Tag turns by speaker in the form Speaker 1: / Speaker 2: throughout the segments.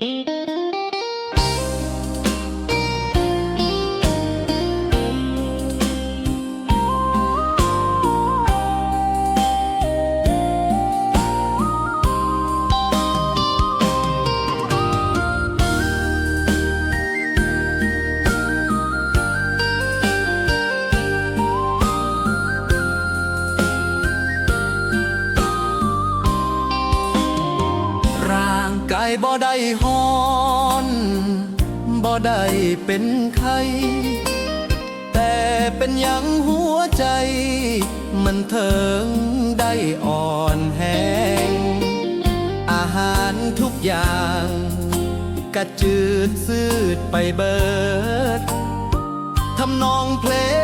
Speaker 1: ร่ บ่ได้ฮอนบ่ได้เป็นไข้แต่เป็นยังหัวใจ มันเถิงได้อ่อนแห้งอาหารทุกอย่างกระจืดซืดไปเบิดทำนองเพลง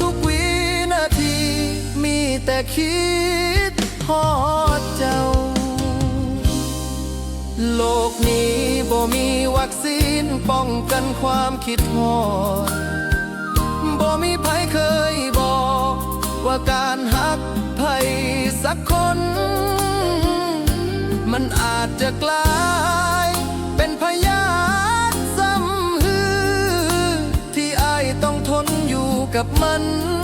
Speaker 1: ทุกวินาที มีแต่คิดทอดเจ้า โลกนี้บ่มีวัคซีนป้องกันความคิดทอดบ่มีใครเคยบอก ว่าการหักไผสักคน มันอาจจะกลาย กับมัน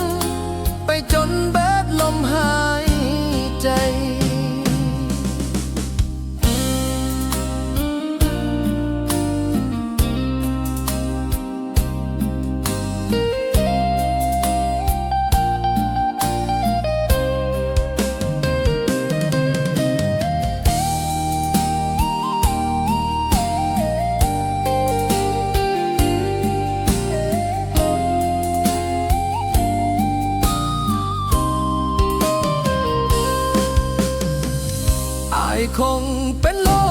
Speaker 1: คงเป็นโร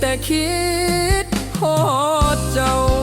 Speaker 1: แต่คิดโทษเจ้า